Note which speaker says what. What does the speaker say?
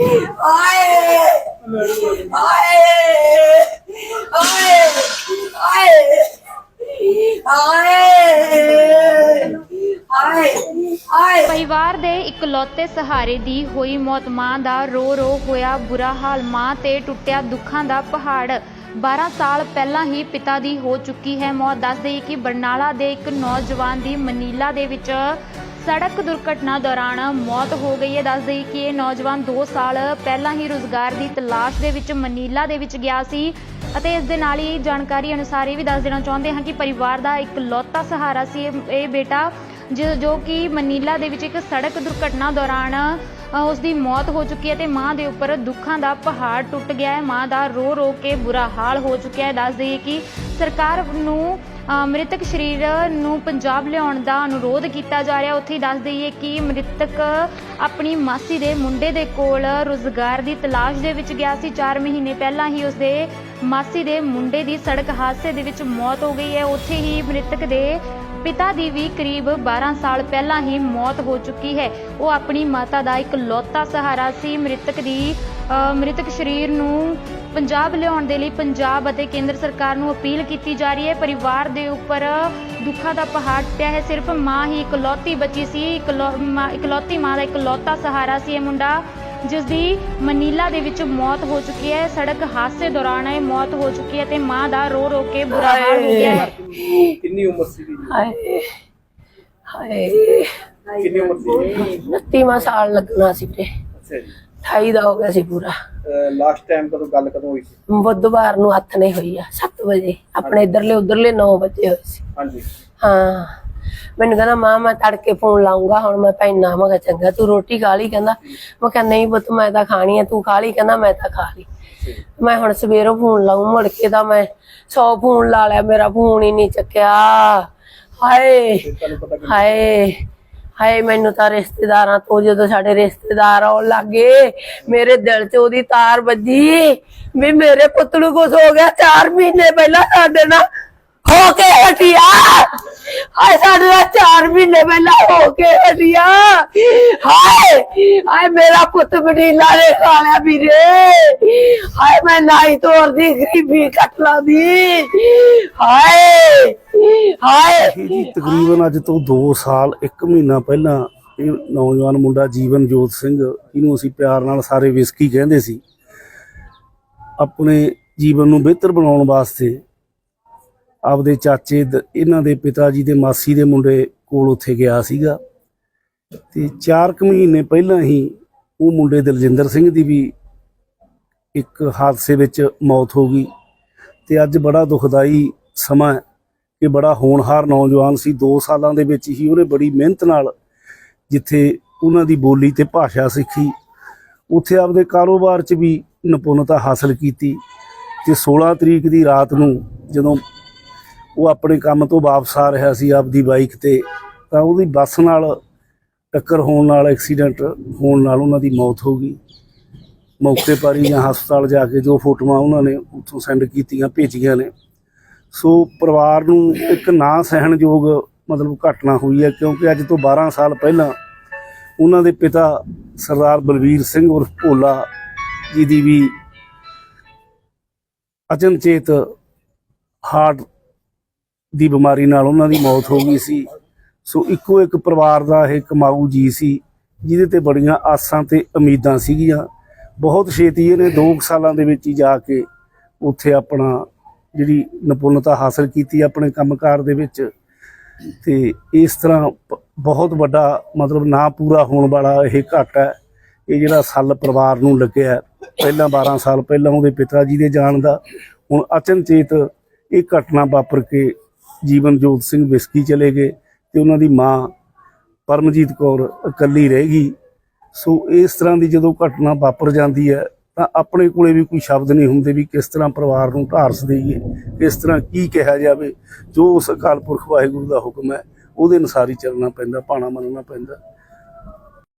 Speaker 1: ਆਏ ਆਏ ਆਏ ਆਏ ਆਏ
Speaker 2: ਪਰਿਵਾਰ ਦੇ ਇਕਲੌਤੇ ਸਹਾਰੇ ਦੀ ਹੋਈ ਮੌਤ, ਮਾਂ ਦਾ ਰੋ ਰੋ ਹੋਇਆ ਬੁਰਾ ਹਾਲ, ਮਾਂ ਤੇ ਟੁੱਟਿਆ ਦੁੱਖਾਂ ਦਾ ਪਹਾੜ। 12 ਸਾਲ ਪਹਿਲਾਂ ਹੀ ਪਿਤਾ ਦੀ ਹੋ ਚੁੱਕੀ ਹੈ ਮੌਤ। ਦੱਸ ਕਿ ਬਰਨਾਲਾ ਦੇ ਇੱਕ ਨੌਜਵਾਨ ਦੀ ਮਨੀਲਾ ਦੇ ਵਿੱਚ ਸੜਕ ਦੁਰਘਟਨਾ ਦੌਰਾਨ ਮੌਤ ਹੋ ਗਈ ਹੈ। ਦੱਸ ਦੇਈਏ ਕਿ ਇਹ ਨੌਜਵਾਨ 2 ਸਾਲ ਪਹਿਲਾਂ ਹੀ ਰੋਜ਼ਗਾਰ ਦੀ ਤਲਾਸ਼ ਦੇ ਵਿੱਚ ਮਨੀਲਾ ਦੇ ਵਿੱਚ ਗਿਆ ਸੀ ਅਤੇ ਇਸ ਦੇ ਨਾਲ ਹੀ ਜਾਣਕਾਰੀ ਅਨੁਸਾਰ ਇਹ ਵੀ ਦੱਸ ਦੇਣਾ ਚਾਹੁੰਦੇ ਹਾਂ ਕਿ ਪਰਿਵਾਰ ਦਾ ਇੱਕ ਲੌਤਾ ਸਹਾਰਾ ਸੀ ਇਹ- ਬੇਟਾ ਜੋ ਜੋ ਕਿ ਮਨੀਲਾ ਦੇ ਵਿੱਚ ਇੱਕ ਸੜਕ ਦੁਰਘਟਨਾ ਦੌਰਾਨ ਅ, ਉਸ ਦੀ ਮੌਤ ਹੋ ਚੁੱਕੀ ਹੈ ਤੇ ਮਾਂ ਦੇ ਉੱਪਰ ਦੁੱਖਾਂ ਦਾ ਪਹਾੜ ਟੁੱਟ ਗਿਆ ਹੈ। ਮਾਂ ਦਾ ਰੋ ਰੋ ਕੇ ਬੁਰਾ ਹਾਲ ਹੋ ਚੁੱਕਿਆ ਹੈ। ਦੱਸ ਦਈਏ ਕਿ ਸਰਕਾਰ ਨੂੰ ਮ੍ਰਿਤਕ ਸਰੀਰ ਨੂੰ ਪੰਜਾਬ ਲਿਆਉਣ ਦਾ ਅਨੁਰੋਧ ਕੀਤਾ ਜਾ ਰਿਹਾ। ਉੱਥੇ ਹੀ ਦੱਸ ਦਈਏ ਕਿ ਮ੍ਰਿਤਕ ਆਪਣੀ ਮਾਸੀ ਦੇ ਮੁੰਡੇ ਦੇ ਕੋਲ ਰੋਜ਼ਗਾਰ ਦੀ ਤਲਾਸ਼ ਦੇ ਵਿੱਚ ਗਿਆ ਸੀ। 4 ਮਹੀਨੇ ਪਹਿਲਾਂ ਹੀ ਉਸਦੇ ਮਾਸੀ ਦੇ ਮੁੰਡੇ ਦੀ ਸੜਕ ਹਾਦਸੇ ਦੇ ਵਿੱਚ ਮੌਤ ਹੋ ਗਈ ਹੈ। ਉੱਥੇ ਹੀ ਮ੍ਰਿਤਕ ਦੇ ਪਿਤਾ ਦੀ ਵੀ ਕਰੀਬ 12 ਸਾਲ ਪਹਿਲਾਂ ਹੀ ਮੌਤ ਹੋ ਚੁੱਕੀ ਹੈ। ਉਹ ਆਪਣੀ ਮਾਤਾ ਦਾ ਇੱਕ ਲੌਤਾ ਸਹਾਰਾ ਸੀ। ਮ੍ਰਿਤਕ ਦੀ ਅ, ਮ੍ਰਿਤਕ ਸਰੀਰ ਨੂੰ ਪੰਜਾਬ ਲਿਆਉਣ ਦੇ ਲਈ ਪੰਜਾਬ ਅਤੇ ਕੇਂਦਰ ਸਰਕਾਰ ਨੂੰ ਅਪੀਲ ਕੀਤੀ ਜਾ ਰਹੀ ਹੈ। ਪਰਿਵਾਰ ਦੇ ਉੱਪਰ ਦੁੱਖਾਂ ਦਾ ਪਹਾੜ ਪਿਆ ਹੈ ਸਿਰਫ ਮਾਂ ਹੀ ਇਕਲੌਤੀ ਬੱਚੀ ਸੀ। ਇਕਲੌਤੀ ਮਾਂ ਦਾ ਇਕਲੌਤਾ ਸਹਾਰਾ ਸੀ ਇਹ ਮੁੰਡਾ ਜਿਸ ਦੀ ਮਨੀਲਾ ਦੇ ਵਿੱਚ ਮੌਤ ਹੋ ਚੁੱਕੀ ਹੈ। ਸੜਕ ਹਾਦਸੇ ਦੌਰਾਨ ਇਹ ਮੌਤ ਹੋ ਚੁੱਕੀ ਹੈ ਤੇ ਮਾਂ ਦਾ ਰੋ ਰੋ ਕੇ ਬੁਰਾ ਹਾਲ ਹੋ ਗਿਆ ਹੈ।
Speaker 3: ਕਿੰਨੀ ਉਮਰ ਸੀ ਦੀ
Speaker 1: ਹਾਏ ਹਾਏ।
Speaker 3: ਕਿੰਨੀ ਉਮਰ ਸੀ
Speaker 1: 29ਵਾਂ ਸਾਲ ਲੱਗਣਾ ਸੀ
Speaker 3: ਅੱਛਾ ਜੀ।
Speaker 1: 28 ਦਾ ਹੋ ਗਿਆ ਸੀ ਪੂਰਾ।
Speaker 3: ਲਾਸਟ ਟਾਈਮ ਕਦੋਂ ਗੱਲ ਕਦੋਂ ਹੋਈ ਸੀ?
Speaker 1: ਬੁੱਧਵਾਰ ਨੂੰ ਹੱਥ ਨਹੀਂ ਹੋਈ ਆ 7 ਵਜੇ। ਆਪਣੇ ਇਧਰਲੇ ਉਧਰਲੇ 9 ਵਜੇ ਹੋਈ ਸੀ।
Speaker 3: ਹਾਂਜੀ।
Speaker 1: ਹਾਂ। ਮੈਨੂੰ ਕਹਿੰਦਾ ਮਾਂ ਮੈਂ ਤੜਕੇ ਫੋਨ ਲਾਉਂਗਾ ਹੁਣ ਮੈਂ ਪੈਣਾ ਮੈਂ ਕਿਹਾ ਚੰਗਾ। ਤੂੰ ਰੋਟੀ ਖਾ ਲਈ ਕਹਿੰਦਾ। ਮੈਂ ਕਿਹਾ ਨਹੀਂ ਪੁੱਤ ਮੈਂ ਤਾਂ ਖਾਣੀ ਆ ਤੂੰ ਖਾ ਲਈ ਕਹਿੰਦਾ ਮੈਂ ਤਾਂ ਖਾ ਲਈ। ਮੈਂ ਹੁਣ ਸਵੇਰੋਂ ਫੋਨ ਲਾਉਂ ਮੁੜ ਕੇ ਤਾਂ ਮੈਂ 100 ਫੋਨ ਲਾ ਲਿਆ ਮੇਰਾ ਫੋਨ ਹੀ ਨਹੀਂ ਚੱਕਿਆ। ਹਾਏ। ਹਾਏ। ਹਾਏ, ਮੈਨੂੰ ਤਾਂ ਰਿਸ਼ਤੇਦਾਰਾਂ ਤੋਂ ਜਦੋਂ ਸਾਡੇ ਰਿਸ਼ਤੇਦਾਰ ਆਉਣ ਲੱਗੇ ਮੇਰੇ ਦਿਲ 'ਚ ਉਹਦੀ ਤਾਰ ਵੱਜੀ। ਵੀ ਮੇਰੇ ਪੁੱਤ ਨੂੰ ਕੁਝ ਹੋ ਗਿਆ 4 ਮਹੀਨੇ ਪਹਿਲਾਂ ਸਾਡੇ ਨਾਲ ਹੋ ਕੇ ਹਟਿਆ। ਹਾਏ, ਸਾਡੇ ਨਾਲ 4 ਮਹੀਨੇ ਪਹਿਲਾਂ ਹੋ ਕੇ ਹਟਿਆ। ਹਾਏ ਹਾਏ, ਮੇਰਾ ਪੁੱਤ ਮਡੀਲਾ ਨੇ ਖਾ ਲਿਆ ਵੀਰੇ। ਹਾਏ, ਮੈਂ ਨਾਈ ਤੋਰਦੀ ਗਰੀਬੀ ਕੱਟ ਲਾਂਦੀ ਹਾਏ ਹਾਏ।
Speaker 4: ਜੀ, ਤਕਰੀਬਨ ਅੱਜ ਤੋਂ 2 ਸਾਲ 1 ਮਹੀਨਾ ਪਹਿਲਾਂ ਇਹ ਨੌਜਵਾਨ ਮੁੰਡਾ ਜੀਵਨ ਜੋਤ ਸਿੰਘ, ਇਹਨੂੰ ਅਸੀਂ ਪਿਆਰ ਨਾਲ ਸਾਰੇ ਵਿਸਕੀ ਕਹਿੰਦੇ ਸੀ। ਆਪਣੇ ਜੀਵਨ ਨੂੰ ਬਿਹਤਰ ਬਣਾਉਣ ਵਾਸਤੇ ਆਪਦੇ ਚਾਚੇ ਦ- ਇਹਨਾਂ ਦੇ ਪਿਤਾ ਜੀ ਦੇ ਮਾਸੀ ਦੇ ਮੁੰਡੇ ਕੋਲ ਉੱਥੇ ਗਿਆ ਸੀਗਾ। ਤੇ 4 ਕੁ ਮਹੀਨੇ ਪਹਿਲਾਂ ਹੀ ਉਹ ਮੁੰਡੇ ਦਲਜਿੰਦਰ ਸਿੰਘ ਦੀ ਵੀ ਇੱਕ ਹਾਦਸੇ ਵਿੱਚ ਮੌਤ ਹੋ ਗਈ। ਤੇ ਅੱਜ ਬੜਾ ਦੁਖਦਾਈ ਸਮਾਂ ਹੈ ਕਿ ਬੜਾ ਹੋਣਹਾਰ ਨੌਜਵਾਨ ਸੀ। 2 ਸਾਲਾਂ ਦੇ ਵਿੱਚ ਹੀ ਉਹਨੇ ਬੜੀ ਮਿਹਨਤ ਨਾਲ ਜਿੱਥੇ ਉਹਨਾਂ ਦੀ ਬੋਲੀ ਤੇ ਭਾਸ਼ਾ ਸਿੱਖੀ, ਉੱਥੇ ਆਪਦੇ ਕਾਰੋਬਾਰ 'ਚ ਵੀ ਨਿਪੁੰਨਤਾ ਹਾਸਲ ਕੀਤੀ ਤੇ 16 ਤਰੀਕ ਦੀ ਰਾਤ ਨੂੰ ਜਦੋਂ ਉਹ ਆਪਣੇ ਕੰਮ ਤੋਂ ਵਾਪਸ ਆ ਰਿਹਾ ਸੀ ਆਪਦੀ ਬਾਈਕ ਤੇ, ਤਾਂ ਉਹਦੀ ਬੱਸ ਨਾਲ ਟੱਕਰ ਹੋਣ ਨਾਲ ਐਕਸੀਡੈਂਟ ਹੋਣ ਨਾਲ ਉਹਨਾਂ ਦੀ ਮੌਤ ਹੋ ਗਈ। ਮੌਕੇ ਪਰ ਹੀ ਜਾਂ ਹਸਪਤਾਲ ਜਾ ਕੇ ਜੋ ਫੋਟੋਆਂ ਉਹਨਾਂ ਨੇ ਉੱਥੋਂ ਸੈਂਡ ਕੀਤੀਆਂ, ਭੇਜੀਆਂ ਨੇ। ਸੋ ਪਰਿਵਾਰ ਨੂੰ ਇੱਕ ਨਾ ਸਹਿਣਯੋਗ ਮਤਲਬ ਘਟਨਾ ਹੋਈ ਹੈ, ਕਿਉਂਕਿ ਅੱਜ ਤੋਂ 12 ਸਾਲ ਪਹਿਲਾਂ ਉਹਨਾਂ ਦੇ ਪਿਤਾ ਸਰਦਾਰ ਬਲਵੀਰ ਸਿੰਘ ਉਰਫ ਭੋਲਾ ਜੀ ਦੀ ਵੀ ਅਚਨਚੇਤ ਹਾਰਟ ਦੀ ਬਿਮਾਰੀ ਨਾਲ ਉਹਨਾਂ ਦੀ ਮੌਤ ਹੋ ਗਈ ਸੀ। ਸੋ ਇੱਕੋ ਇੱਕ ਪਰਿਵਾਰ ਦਾ ਇਹ ਕਮਾਊ ਜੀ ਸੀ, ਜਿਹਦੇ ਤੇ ਬੜੀਆਂ ਆਸਾਂ ਤੇ ਉਮੀਦਾਂ ਸੀਗੀਆਂ। ਬਹੁਤ ਛੇਤੀ ਇਹਨੇ 2 ਸਾਲਾਂ ਦੇ ਵਿੱਚ ਹੀ ਜਾ ਕੇ ਉੱਥੇ ਆਪਣਾ ਜਿਹੜੀ ਨਿਪੁੰਨਤਾ ਹਾਸਲ ਕੀਤੀ ਆਪਣੇ ਕੰਮਕਾਰ ਦੇ ਵਿੱਚ। ਤੇ ਇਸ ਤਰ੍ਹਾਂ ਬਹੁਤ ਵੱਡਾ ਮਤਲਬ ਨਾ ਪੂਰਾ ਹੋਣ ਵਾਲਾ ਇਹ ਘਾਟਾ ਹੈ। ਇਹ ਜਿਹੜਾ ਸੱਲ ਪਰਿਵਾਰ ਨੂੰ ਲੱਗਿਆ, ਪਹਿਲਾਂ 12 ਸਾਲ ਪਹਿਲਾਂ ਉਹਦੇ ਪਿਤਾ ਜੀ ਦੇ ਜਾਣ ਦਾ, ਹੁਣ ਅਚਨਚੇਤ ਇਹ ਘਟਨਾ ਵਾਪਰ ਕੇ ਜੀਵਨ ਜੋਤ ਸਿੰਘ ਬਿਸਕੀ ਚਲੇ ਗਏ ਤੇ ਉਹਨਾਂ ਦੀ ਮਾਂ ਪਰਮਜੀਤ ਕੌਰ ਇਕੱਲੀ ਰਹਿ ਗਈ। ਸੋ ਇਸ ਤਰ੍ਹਾਂ ਦੀ ਜਦੋਂ ਘਟਨਾ ਵਾਪਰ ਜਾਂਦੀ ਹੈ, ਤਾਂ ਆਪਣੇ ਕੋਲੇ ਵੀ ਕੋਈ ਸ਼ਬਦ ਨਹੀਂ ਹੁੰਦੇ ਵੀ ਕਿਸ ਤਰ੍ਹਾਂ ਪਰਿਵਾਰ ਨੂੰ ਢਾਰਸ ਦੇਈਏ ਕਿਸ ਤਰ੍ਹਾਂ ਕੀ ਕਿਹਾ ਜਾਵੇ। ਜੋ ਉਸ ਅਕਾਲ ਪੁਰਖ ਵਾਹਿਗੁਰੂ ਦਾ ਹੁਕਮ ਹੈ, ਉਹਦੇ ਅਨੁਸਾਰ ਹੀ ਚੱਲਣਾ ਪੈਂਦਾ ਪਾਣਾ ਮੰਨਣਾ ਪੈਂਦਾ।